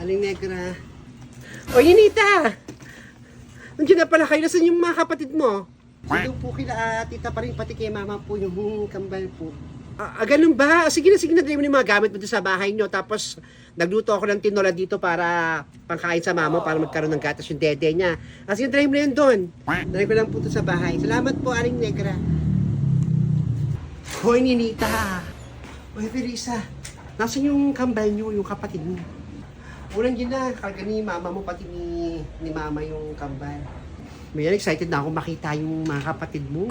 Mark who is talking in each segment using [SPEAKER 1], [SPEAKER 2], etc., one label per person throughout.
[SPEAKER 1] Aling Negra. O, Ninita! Nandiyan na pala kayo. Nasaan yung mga kapatid mo? Ito po kila ah, tita pa rin, pati kay mama po yung kambal po. Ah, ah, ganun ba? Sige na, sige na, dali mo yung mga gamit mo doon sa bahay nyo. Tapos, nagluto ako ng tinola dito para pangkain sa mama para magkaroon ng gatas yung dede niya. Ah, sige, dali mo na yun doon. Dali ko lang po doon sa bahay. Salamat po, Aling Negra. Hoy, Ninita. Hoy, Felisa. Nasaan yung kambal nyo, yung kapatid mo? Unang yun na, ni mama mo, pati ni, ni mama yung kambal. Mayan, excited na ako makita yung mga kapatid mo.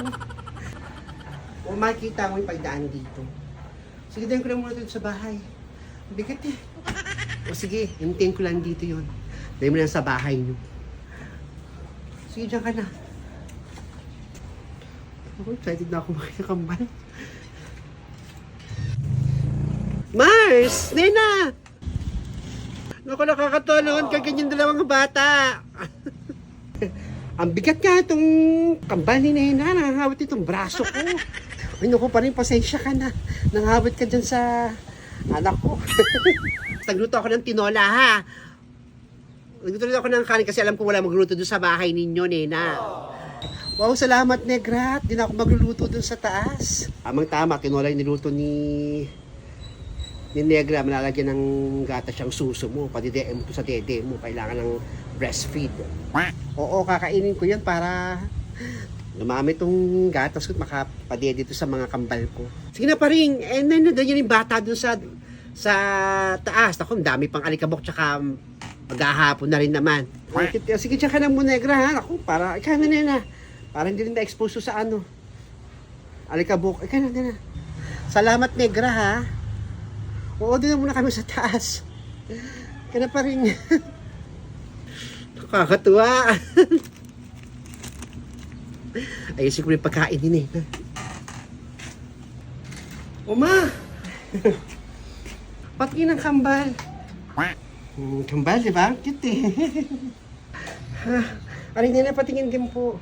[SPEAKER 1] O makikita mo yung pagdaan dito. Sige, dahin ko lang muna dito sa bahay. Bigat eh. O sige, hintayin ko lang dito yon. Dahin mo lang sa bahay nyo. Sige, dyan ka na. Ako, excited na ako makita kambal. Mars! Nena! Naku, nakakatulungan ka ganyan dalawang bata. Ang bigat nga itong kambal ni Nena. Nangangawit itong braso ko. Ay, naku pa rin, pasensya ka na. Nangawit ka dyan sa anak ko. Nagluto ako ng tinola, ha? Nagluto rin ako ng kanin kasi alam ko wala magluto doon sa bahay ninyo, Nena. Wow, salamat, Negra. Di na ako magluluto doon sa taas. Amang tama, tinola yung niluto ni ni Negra, malalagyan ng gatas siyang suso mo, padideem mo to sa dede mo, kailangan ng breastfeed. Oo, kakainin ko yan para lumami tong gatas ko at makapadede to sa mga kambal ko. Sige na pa rin, eh, nandiyan yun yung bata dun sa sa taas. Ako, ang dami pang alikabok tsaka maghahapon na rin naman. Sige, tsaka na mo, Negra, ha? Ako, para, ikaw na na na. Para hindi rin na-expose sa ano. Alikabok, ikaw na na. Salamat, Negra, ha? Doon na muna kami sa taas. Kaya pa rin. Nakakatuwa. Ayusin ko yung pagkain din eh. Uma! Patingin ng kambal. Hmm, kambal, di ba? Cute eh. ha, aling nila patingin din po.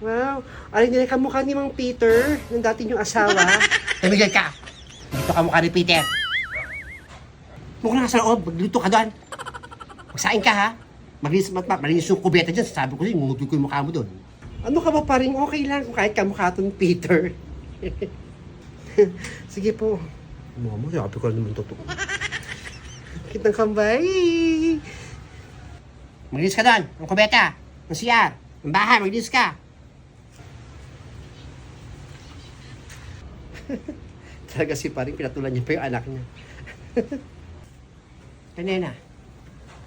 [SPEAKER 1] Wow. Aling nila kamukha ni Mang Peter, ng dati yung asawa. Tumigil ka! Dito ka mukha ni Peter. Mukhang nasa loob, magluto ka doon. Magsain ka ha. Malinis, mat, malinis yung kubeta dyan. Sabi ko sa'yo, ngumutin ko yung mukha mo doon. Ano ka ba pa rin? Okay lang kung kahit kamukha itong Peter. Sige po. Mukha mo, sabi ko lang naman totoo. Kitang kambay. Maglinis ka doon. Ang kubeta. Ang siyar. Ang bahay, maglinis ka. Talaga si paring pinatulan niya pa yung anak niya. Kanina,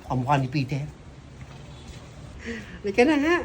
[SPEAKER 1] kamukha ni Peter. Halika na nga.